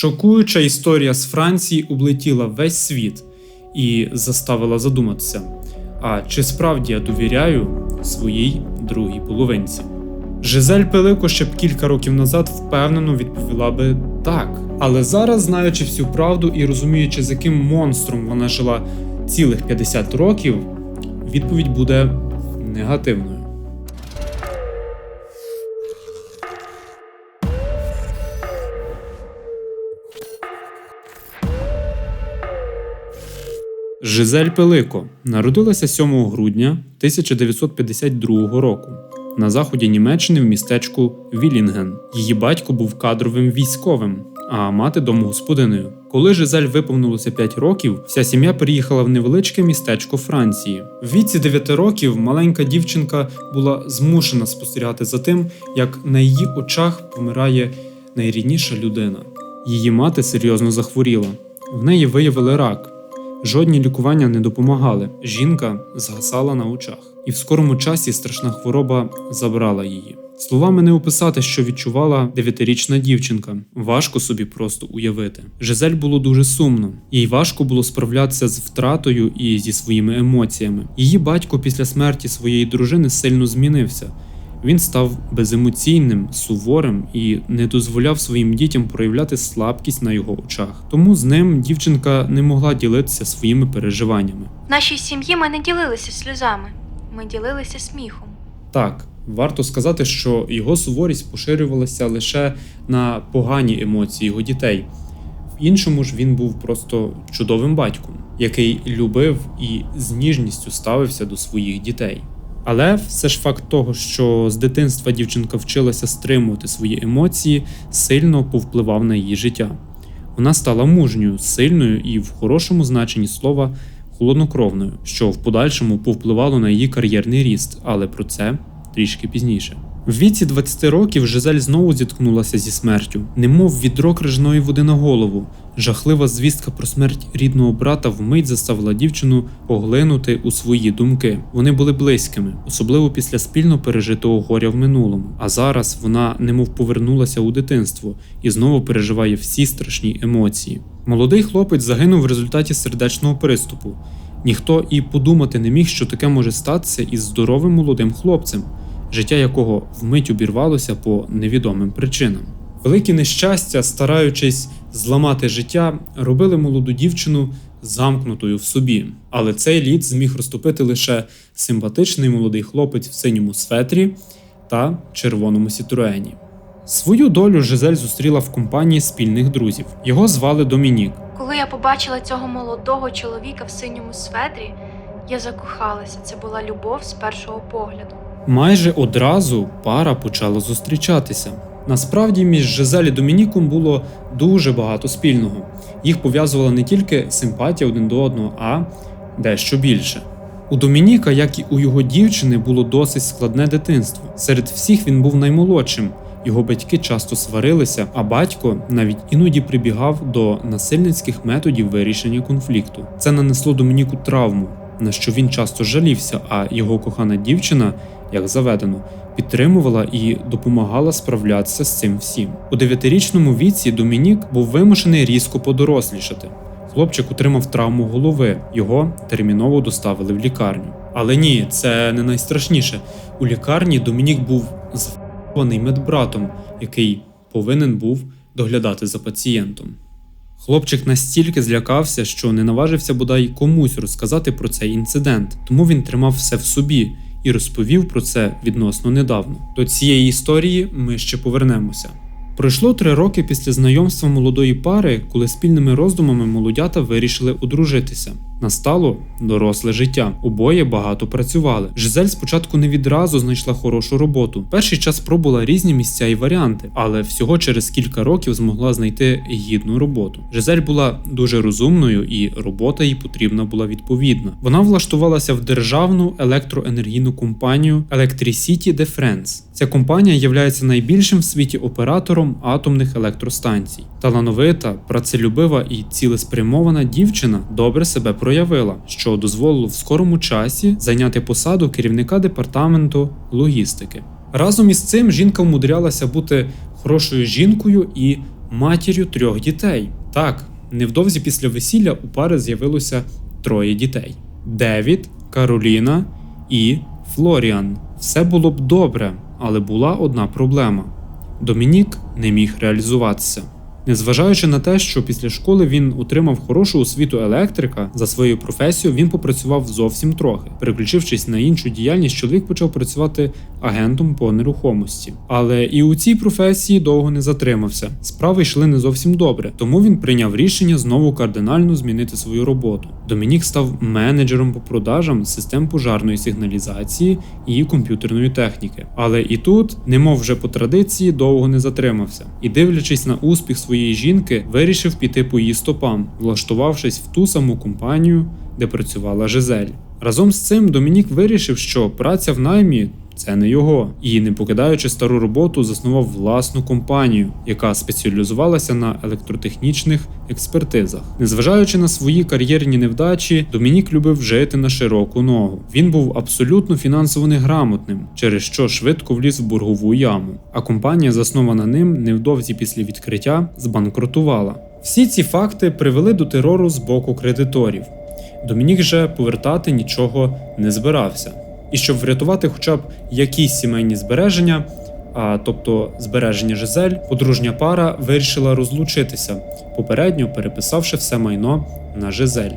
Шокуюча історія з Франції облетіла весь світ і заставила задуматися: а чи справді я довіряю своїй другій половинці? Жизель Пелико ще б кілька років назад впевнено відповіла би так. Але зараз, знаючи всю правду і розуміючи, з яким монстром вона жила цілих 50 років, відповідь буде негативною. Жизель Пелико народилася 7 грудня 1952 року на заході Німеччини в містечку Вілінген. Її батько був кадровим військовим, а мати домогосподиною. Коли Жизель виповнилося 5 років, вся сім'я переїхала в невеличке містечко Франції. В віці 9 років маленька дівчинка була змушена спостерігати за тим, як на її очах помирає найрідніша людина. Її мати серйозно захворіла. В неї виявили рак. Жодні лікування не допомагали. Жінка згасала на очах, і в скорому часі страшна хвороба забрала її. Словами не описати, що відчувала дев'ятирічна дівчинка. Важко собі просто уявити. Жизель було дуже сумно, їй важко було справлятися з втратою і зі своїми емоціями. Її батько після смерті своєї дружини сильно змінився. Він став беземоційним, суворим і не дозволяв своїм дітям проявляти слабкість на його очах. Тому з ним дівчинка не могла ділитися своїми переживаннями. В нашій сім'ї ми не ділилися сльозами, ми ділилися сміхом. Так, варто сказати, що його суворість поширювалася лише на погані емоції його дітей. В іншому ж він був просто чудовим батьком, який любив і з ніжністю ставився до своїх дітей. Але все ж факт того, що з дитинства дівчинка вчилася стримувати свої емоції, сильно повпливав на її життя. Вона стала мужньою, сильною і в хорошому значенні слова холоднокровною, що в подальшому повпливало на її кар'єрний ріст, але про це трішки пізніше. В віці 20 років Жизель знову зіткнулася зі смертю, немов відро крижної води на голову. Жахлива звістка про смерть рідного брата вмить заставила дівчину поглинути у свої думки. Вони були близькими, особливо після спільно пережитого горя в минулому. А зараз вона немов повернулася у дитинство і знову переживає всі страшні емоції. Молодий хлопець загинув в результаті сердечного приступу. Ніхто і подумати не міг, що таке може статися із здоровим молодим хлопцем, життя якого вмить обірвалося по невідомим причинам. Великі нещастя, стараючись зламати життя, робили молоду дівчину замкнутою в собі. Але цей лід зміг розтопити лише симпатичний молодий хлопець в синьому светрі та червоному сітруені. Свою долю Жизель зустріла в компанії спільних друзів. Його звали Домінік. Коли я побачила цього молодого чоловіка в синьому светрі, я закохалася. Це була любов з першого погляду. Майже одразу пара почала зустрічатися. Насправді між Жизель і Домініком було дуже багато спільного. Їх пов'язувала не тільки симпатія один до одного, а дещо більше. У Домініка, як і у його дівчини, було досить складне дитинство. Серед всіх він був наймолодшим. Його батьки часто сварилися, а батько навіть іноді прибігав до насильницьких методів вирішення конфлікту. Це нанесло Домініку травму, на що він часто жалівся, а його кохана дівчина, як заведено, підтримувала і допомагала справлятися з цим всім. У дев'ятирічному віці Домінік був вимушений різко подорослішати. Хлопчик отримав травму голови, його терміново доставили в лікарню. Але ні, це не найстрашніше. У лікарні Домінік був званий медбратом, який повинен був доглядати за пацієнтом. Хлопчик настільки злякався, що не наважився бодай комусь розказати про цей інцидент, тому він тримав все в собі і розповів про це відносно недавно. До цієї історії ми ще повернемося. Пройшло три роки після знайомства молодої пари, коли спільними роздумами молодята вирішили одружитися. Настало доросле життя. Обоє багато працювали. Жизель спочатку не відразу знайшла хорошу роботу. Перший час пробувала різні місця і варіанти, але всього через кілька років змогла знайти гідну роботу. Жизель була дуже розумною, і робота їй потрібна була відповідна. Вона влаштувалася в державну електроенергійну компанію Electricity de France. Ця компанія є найбільшим в світі оператором атомних електростанцій. Талановита, працелюбива і цілеспрямована дівчина добре себе проявила, що дозволило в скорому часі зайняти посаду керівника департаменту логістики. Разом із цим жінка вмудрялася бути хорошою жінкою і матір'ю трьох дітей. Так, невдовзі після весілля у пари з'явилося троє дітей: Девід, Кароліна і Флоріан. Все було б добре, але була одна проблема: Домінік не міг реалізуватися. Незважаючи на те, що після школи він отримав хорошу освіту електрика, за своєю професією він попрацював зовсім трохи. Переключившись на іншу діяльність, чоловік почав працювати агентом по нерухомості. Але і у цій професії довго не затримався. Справи йшли не зовсім добре, тому він прийняв рішення знову кардинально змінити свою роботу. Домінік став менеджером по продажам систем пожарної сигналізації і комп'ютерної техніки. Але і тут, немов вже по традиції, довго не затримався. І дивлячись на успіх своєї жінки, вирішив піти по її стопам, влаштувавшись в ту саму компанію, де працювала Жизель. Разом з цим Домінік вирішив, що праця в наймі це не його, і, не покидаючи стару роботу, заснував власну компанію, яка спеціалізувалася на електротехнічних експертизах. Незважаючи на свої кар'єрні невдачі, Домінік любив жити на широку ногу. Він був абсолютно фінансово неграмотним, через що швидко вліз в боргову яму. А компанія, заснована ним, невдовзі після відкриття, збанкрутувала. Всі ці факти привели до терору з боку кредиторів. Домінік же повертати нічого не збирався. І щоб врятувати хоча б якісь сімейні збереження, а тобто збереження Жизель, подружня пара вирішила розлучитися, попередньо переписавши все майно на Жизель.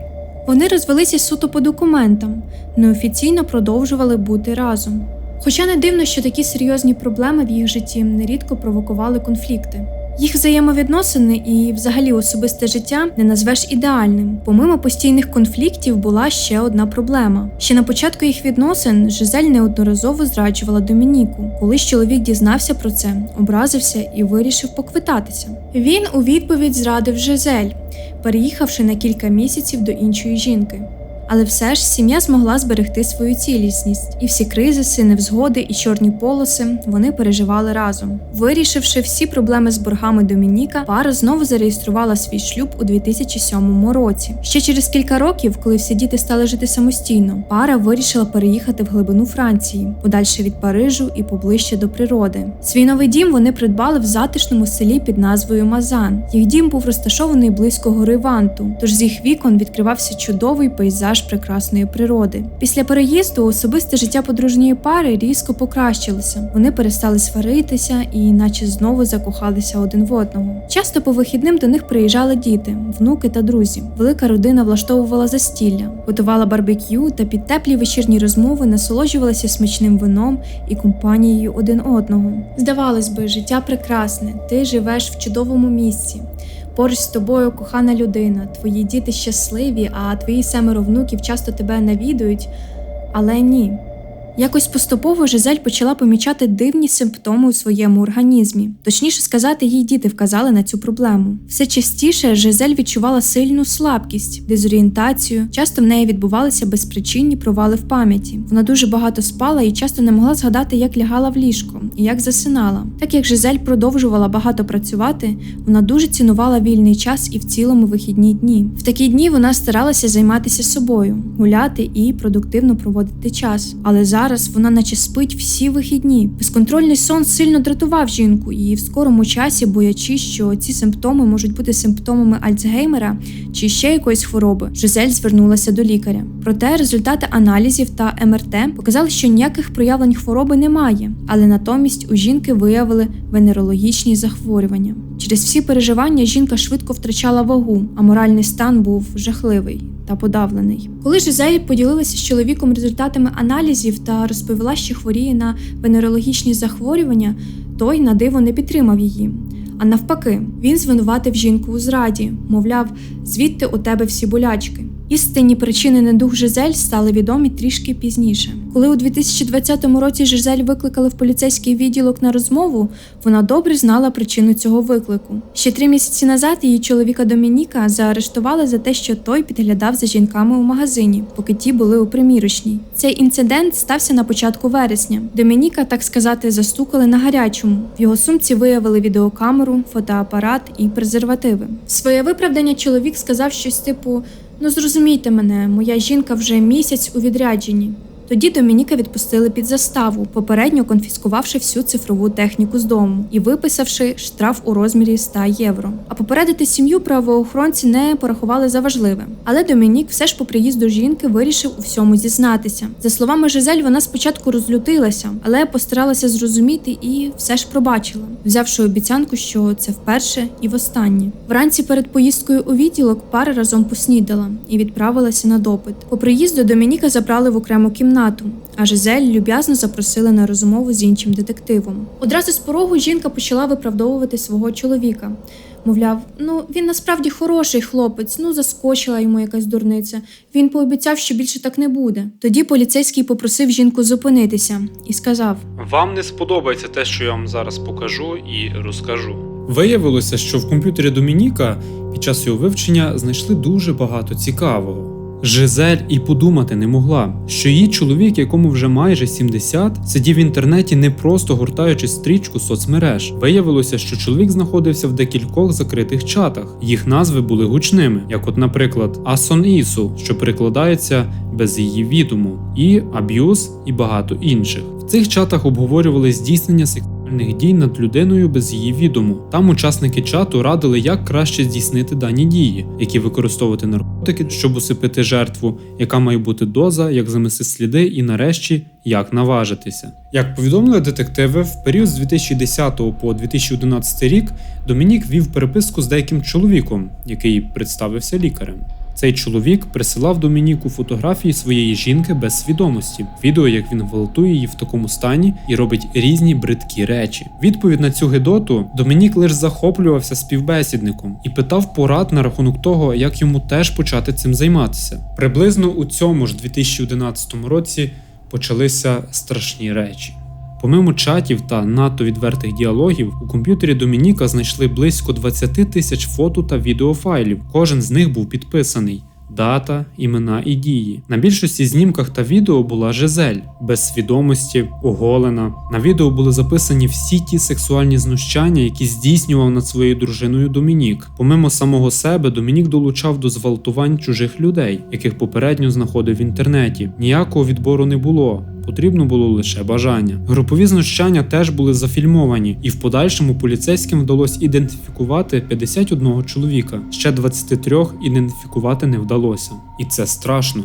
Вони розвелися суто по документам, неофіційно продовжували бути разом. Хоча не дивно, що такі серйозні проблеми в їх житті нерідко провокували конфлікти. Їх взаємовідносини і, взагалі, особисте життя не назвеш ідеальним. Помимо постійних конфліктів була ще одна проблема. Ще на початку їх відносин Жизель неодноразово зраджувала Домініку. Коли ж чоловік дізнався про це, образився і вирішив поквитатися. Він у відповідь зрадив Жизель, переїхавши на кілька місяців до іншої жінки. Але все ж сім'я змогла зберегти свою цілісність, і всі кризиси, невзгоди і чорні полоси вони переживали разом. Вирішивши всі проблеми з боргами Домініка, пара знову зареєструвала свій шлюб у 2007 році. Ще через кілька років, коли всі діти стали жити самостійно, пара вирішила переїхати в глибину Франції, подальше від Парижу і поближче до природи. Свій новий дім вони придбали в затишному селі під назвою Мазан. Їх дім був розташований близько гори Ванту, тож з їх вікон відкривався чудовий пейзаж прекрасної природи. Після переїзду особисте життя подружньої пари різко покращилося. Вони перестали сваритися і, наче знову закохалися один в одного. Часто по вихідним до них приїжджали діти, внуки та друзі. Велика родина влаштовувала застілля, готувала барбекю та під теплі вечірні розмови насолоджувалася смачним вином і компанією один одного. Здавалось би, життя прекрасне, ти живеш в чудовому місці. Поруч з тобою кохана людина, твої діти щасливі, а твої семеро внуків часто тебе навідують. Але ні. Якось поступово Жизель почала помічати дивні симптоми у своєму організмі. Точніше сказати, їй діти вказали на цю проблему. Все частіше Жизель відчувала сильну слабкість, дезорієнтацію. Часто в неї відбувалися безпричинні провали в пам'яті. Вона дуже багато спала і часто не могла згадати, як лягала в ліжко і як засинала. Так як Жизель продовжувала багато працювати, вона дуже цінувала вільний час і в цілому вихідні дні. В такі дні вона старалася займатися собою, гуляти і продуктивно проводити час. Але зараз вона наче спить всі вихідні. Безконтрольний сон сильно дратував жінку, і в скорому часі, боячись, що ці симптоми можуть бути симптомами Альцгеймера чи ще якоїсь хвороби, Жизель звернулася до лікаря. Проте результати аналізів та МРТ показали, що ніяких проявлень хвороби немає, але натомість у жінки виявили венерологічні захворювання. Через всі переживання жінка швидко втрачала вагу, а моральний стан був жахливий та подавлений. Коли Жизель поділилася з чоловіком результатами аналізів та розповіла, що хворіє на венерологічні захворювання, той на диво не підтримав її. А навпаки, він звинуватив жінку у зраді, мовляв, звідти у тебе всі болячки. Істинні причини недуг Жизель стали відомі трішки пізніше. Коли у 2020 році Жизель викликали в поліцейський відділок на розмову, вона добре знала причину цього виклику. Ще три місяці назад її чоловіка Домініка заарештували за те, що той підглядав за жінками у магазині, поки ті були у примірочній. Цей інцидент стався на початку вересня. Домініка, так сказати, застукали на гарячому. В його сумці виявили відеокамеру, фотоапарат і презервативи. В Своє виправдання чоловік сказав щось типу. Ну зрозумійте мене, моя жінка вже місяць у відрядженні. Тоді Домініка відпустили під заставу, попередньо конфіскувавши всю цифрову техніку з дому і виписавши штраф у розмірі 100 євро. А попередити сім'ю правоохоронці не порахували за важливе. Але Домінік все ж по приїзду жінки вирішив у всьому зізнатися. За словами Жизель, вона спочатку розлютилася, але постаралася зрозуміти і все ж пробачила, взявши обіцянку, що це вперше і востаннє. Вранці перед поїздкою у відділок пара разом поснідала і відправилася на допит. По приїзду Домініка забрали в окрему кімнату, а Жизель люб'язно запросили на розмову з іншим детективом. Одразу з порогу жінка почала виправдовувати свого чоловіка. Мовляв, ну він насправді хороший хлопець, ну заскочила йому якась дурниця. Він пообіцяв, що більше так не буде. Тоді поліцейський попросив жінку зупинитися і сказав: Вам не сподобається те, що я вам зараз покажу і розкажу. Виявилося, що в комп'ютері Домініка під час його вивчення знайшли дуже багато цікавого. Жизель і подумати не могла, що її чоловік, якому вже майже 70, сидів в інтернеті не просто гортаючи стрічку соцмереж. Виявилося, що чоловік знаходився в декількох закритих чатах. Їх назви були гучними, як, от, наприклад, Асон Ісу, що перекладається без її відому, і Аб'юз, і багато інших. Цих чатах обговорювали здійснення сексуальних дій над людиною без її відому. Там учасники чату радили, як краще здійснити дані дії, які використовувати наркотики, щоб усипити жертву, яка має бути доза, як замести сліди, і нарешті як наважитися. Як повідомили детективи, в період з 2010 по 2011 рік Домінік вів переписку з деяким чоловіком, який представився лікарем. Цей чоловік присилав Домініку фотографії своєї жінки без свідомості, відео, як він гвалтує її в такому стані і робить різні бридкі речі. Відповідь на цю гидоту Домінік лише захоплювався співбесідником і питав порад на рахунок того, як йому теж почати цим займатися. Приблизно у цьому ж 2011 році почалися страшні речі. Помимо чатів та надто відвертих діалогів, у комп'ютері Домініка знайшли близько 20 тисяч фото та відеофайлів. Кожен з них був підписаний. Дата, імена і дії. На більшості знімках та відео була Жизель, без свідомості, оголена. На відео були записані всі ті сексуальні знущання, які здійснював над своєю дружиною Домінік. Помимо самого себе, Домінік долучав до зґвалтувань чужих людей, яких попередньо знаходив в інтернеті. Ніякого відбору не було. Потрібно було лише бажання. Групові знущання теж були зафільмовані, і в подальшому поліцейським вдалося ідентифікувати 51 чоловіка. Ще 23 ідентифікувати не вдалося. І це страшно.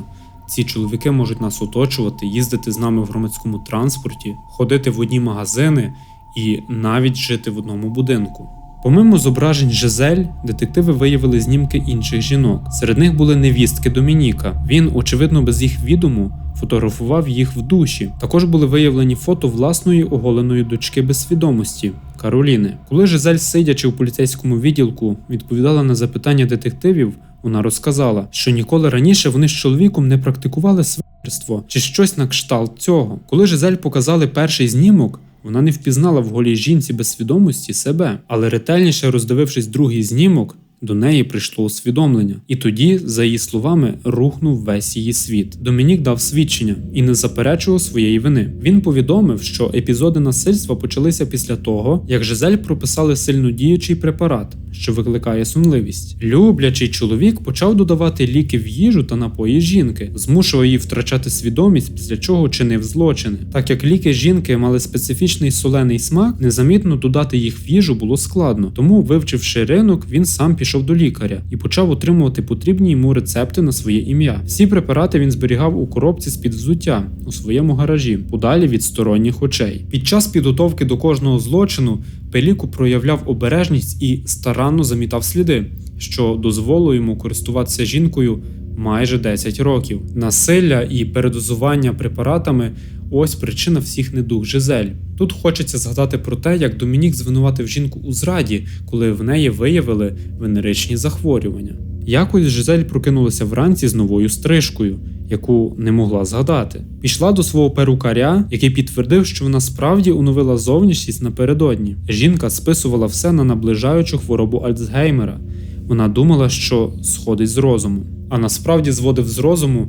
Ці чоловіки можуть нас оточувати, їздити з нами в громадському транспорті, ходити в одні магазини і навіть жити в одному будинку. Помимо зображень Жизель, детективи виявили знімки інших жінок. Серед них були невістки Домініка. Він, очевидно, без їх відому фотографував їх в душі. Також були виявлені фото власної оголеної дочки без свідомості. Кароліни, коли Жизель, сидячи у поліцейському відділку, відповідала на запитання детективів, вона розказала, що ніколи раніше вони з чоловіком не практикували сварство чи щось на кшталт цього. Коли Жизель показали перший знімок, вона не впізнала в голій жінці без свідомості себе, але ретельніше роздивившись другий знімок, до неї прийшло усвідомлення, і тоді, за її словами, рухнув весь її світ. Домінік дав свідчення і не заперечував своєї вини. Він повідомив, що епізоди насильства почалися після того, як Жизель прописали сильнодіючий препарат, що викликає сонливість. Люблячий чоловік почав додавати ліки в їжу та напої жінки, змушував її втрачати свідомість, після чого чинив злочини. Так як ліки жінки мали специфічний солений смак, незамітно додати їх в їжу було складно. Тому, вивчивши ринок, він сам пішов до лікаря і почав отримувати потрібні йому рецепти на своє ім'я. Всі препарати він зберігав у коробці з-під взуття у своєму гаражі, подалі від сторонніх очей. Під час підготовки до кожного злочину Пеліку проявляв обережність і старанно замітав сліди, що дозволило йому користуватися жінкою майже 10 років. Насилля і передозування препаратами ось причина всіх недуг Жизель. Тут хочеться згадати про те, як Домінік звинуватив жінку у зраді, коли в неї виявили венеричні захворювання. Якось Жизель прокинулася вранці з новою стрижкою, яку не могла згадати. Пішла до свого перукаря, який підтвердив, що вона справді оновила зовнішність напередодні. Жінка списувала все на наближаючу хворобу Альцгеймера. Вона думала, що сходить з розуму, а насправді зводив з розуму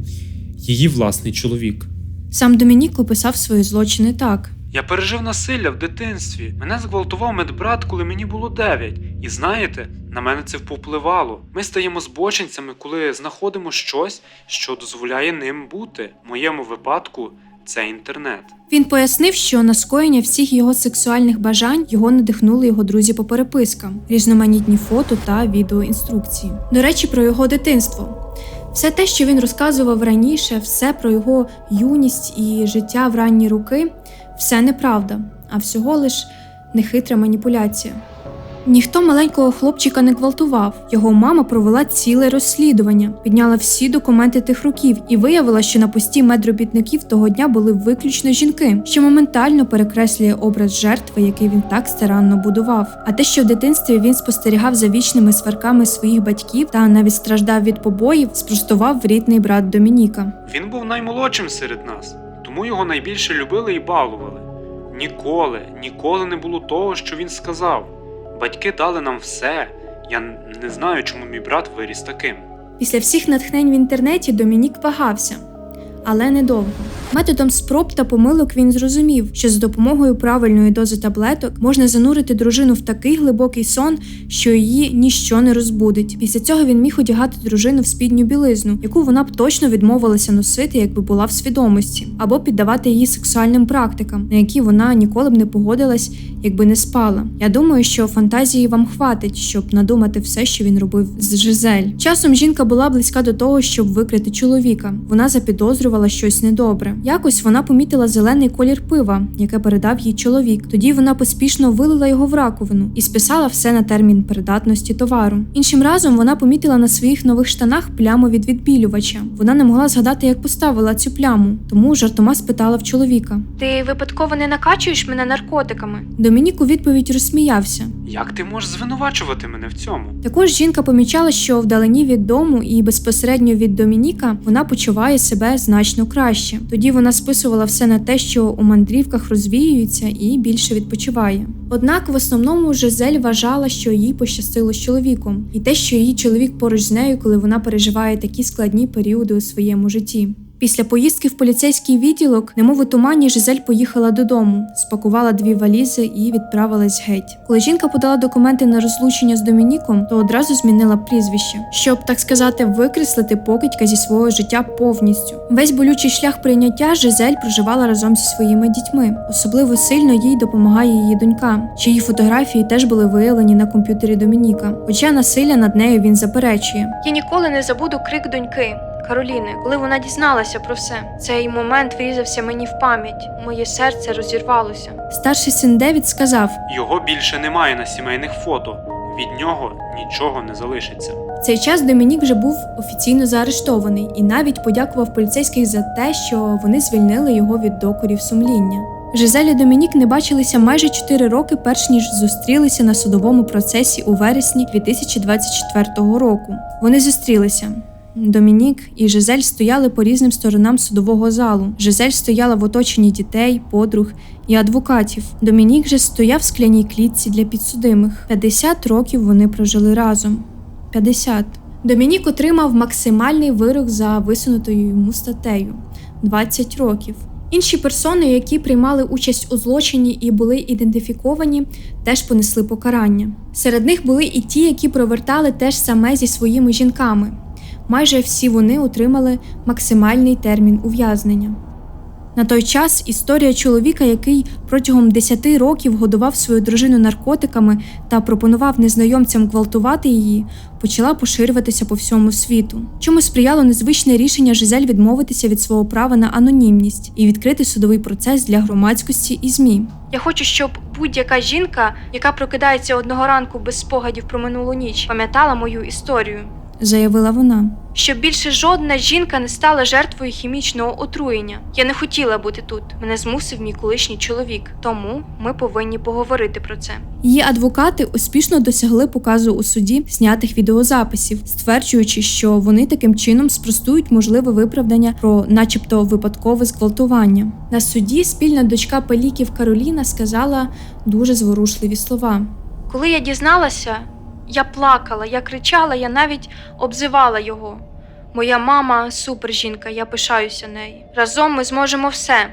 її власний чоловік. Сам Домінік описав свої злочини так. Я пережив насилля в дитинстві. Мене зґвалтував медбрат, коли мені було 9. І знаєте, На мене це повпливало. Ми стаємо збочинцями, коли знаходимо щось, що дозволяє ним бути. В моєму випадку це інтернет. Він пояснив, що на скоєння всіх його сексуальних бажань його надихнули його друзі по перепискам, різноманітні фото та відеоінструкції. До речі, про його дитинство. Все те, що він розказував раніше, все про його юність і життя в ранні роки, все неправда, а всього лиш нехитра маніпуляція. Ніхто маленького хлопчика не гвалтував. Його мама провела ціле розслідування, підняла всі документи тих років і виявила, що на пості медробітників того дня були виключно жінки, що моментально перекреслює образ жертви, який він так старанно будував. А те, що в дитинстві він спостерігав за вічними сварками своїх батьків та навіть страждав від побоїв, спростував рідний брат Домініка. Він був наймолодшим серед нас, тому його найбільше любили і балували. Ніколи, ніколи не було того, що він сказав. Батьки дали нам все. Я не знаю, чому мій брат виріс таким. Після всіх натхнень в інтернеті Домінік вагався, але недовго. Методом спроб та помилок він зрозумів, що за допомогою правильної дози таблеток можна занурити дружину в такий глибокий сон, що її ніщо не розбудить. Після цього він міг одягати дружину в спідню білизну, яку вона б точно відмовилася носити, якби була в свідомості, або піддавати її сексуальним практикам, на які вона ніколи б не погодилась, якби не спала. Я думаю, що фантазії вам хватить, щоб надумати все, що він робив з Жизель. Часом жінка була близька до того, щоб викрити чоловіка. Вона запідозрювала щось недобре. Якось вона помітила зелений колір пива, яке передав їй чоловік. Тоді вона поспішно вилила його в раковину і списала все на термін придатності товару. Іншим разом вона помітила на своїх нових штанах пляму від відбілювача. Вона не могла згадати, як поставила цю пляму, тому жартома спитала в чоловіка: Ти випадково не накачуєш мене наркотиками? Домінік у відповідь розсміявся. Як ти можеш звинувачувати мене в цьому? Також жінка помічала, що вдалині від дому і безпосередньо від Домініка вона почуває себе значно краще. Тоді вона списувала все на те, що у мандрівках розвіюється і більше відпочиває. Однак в основному Жизель вважала, що їй пощастило з чоловіком, і те, що її чоловік поруч з нею, коли вона переживає такі складні періоди у своєму житті. Після поїздки в поліцейський відділок, немов у тумані, Жизель поїхала додому, спакувала дві валізи і відправилась геть. Коли жінка подала документи на розлучення з Домініком, то одразу змінила прізвище, щоб так сказати, викреслити покидька зі свого життя повністю. Весь болючий шлях прийняття Жизель проживала разом зі своїми дітьми. Особливо сильно їй допомагає її донька, чиї фотографії теж були виявлені на комп'ютері Домініка. Хоча насилля над нею він заперечує. Я ніколи не забуду крик доньки. Кароліни, коли вона дізналася про все, цей момент врізався мені в пам'ять. Моє серце розірвалося. Старший син Девід сказав: Його більше немає на сімейних фото. Від нього нічого не залишиться. В цей час Домінік вже був офіційно заарештований і навіть подякував поліцейських за те, що вони звільнили його від докорів сумління. Жизель і Домінік не бачилися майже 4 роки, перш ніж зустрілися на судовому процесі у вересні 2024 року. Вони зустрілися. Домінік і Жизель стояли по різним сторонам судового залу. Жизель стояла в оточенні дітей, подруг і адвокатів. Домінік же стояв в скляній клітці для підсудимих. 50 років вони прожили разом. 50. Домінік отримав максимальний вирок за висунутою йому статтею 20 років. Інші персони, які приймали участь у злочині і були ідентифіковані, теж понесли покарання. Серед них були і ті, які провертали те ж саме зі своїми жінками. Майже всі вони отримали максимальний термін ув'язнення. На той час історія чоловіка, який протягом 10 років годував свою дружину наркотиками та пропонував незнайомцям гвалтувати її, почала поширюватися по всьому світу. Чому сприяло незвичне рішення Жизель відмовитися від свого права на анонімність і відкрити судовий процес для громадськості і ЗМІ. Я хочу, щоб будь-яка жінка, яка прокидається одного ранку без спогадів про минулу ніч, пам'ятала мою історію заявила вона. Щоб більше жодна жінка не стала жертвою хімічного отруєння. Я не хотіла бути тут. Мене змусив мій колишній чоловік. Тому ми повинні поговорити про це. Її адвокати успішно досягли показу у суді знятих відеозаписів, стверджуючи, що вони таким чином спростують можливе виправдання про, начебто, випадкове зґвалтування. На суді спільна дочка Пеліків Кароліна сказала дуже зворушливі слова. Коли я дізналася, я плакала, я кричала, я навіть обзивала його. Моя мама супер жінка, я пишаюся нею. Разом ми зможемо все.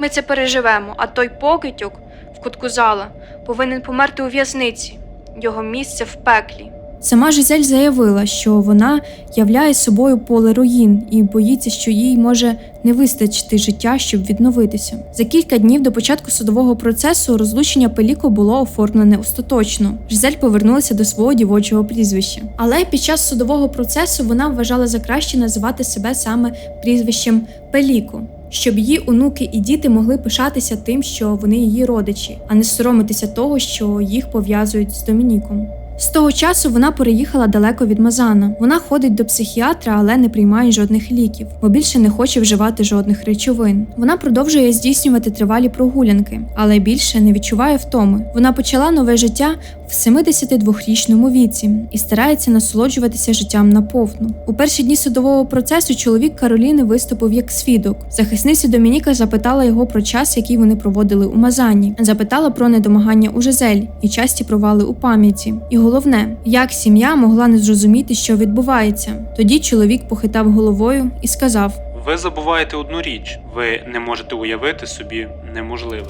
Ми це переживемо, а той покидьок в кутку зала повинен померти у в'язниці. його місце в пеклі. Сама Жизель заявила, що вона являє собою поле руїн і боїться, що їй може не вистачити життя, щоб відновитися. За кілька днів до початку судового процесу розлучення Пеліко було оформлене остаточно. Жизель повернулася до свого дівочого прізвища. Але під час судового процесу вона вважала за краще називати себе саме прізвищем Пеліко. Щоб її онуки і діти могли пишатися тим, що вони її родичі, а не соромитися того, що їх пов'язують з Домініком. З того часу вона переїхала далеко від Мазана. Вона ходить до психіатра, але не приймає жодних ліків, бо більше не хоче вживати жодних речовин. Вона продовжує здійснювати тривалі прогулянки, але більше не відчуває втоми. Вона почала нове життя в 72-річному віці і старається насолоджуватися життям наповну. У перші дні судового процесу чоловік Кароліни виступив як свідок. Захисниця Домініка запитала його про час, який вони проводили у Мазані, запитала про недомагання у Жизель і часті провали у пам'яті. І головне, як сім'я могла не зрозуміти, що відбувається. Тоді чоловік похитав головою і сказав: Ви забуваєте одну річ: ви не можете уявити собі неможливе.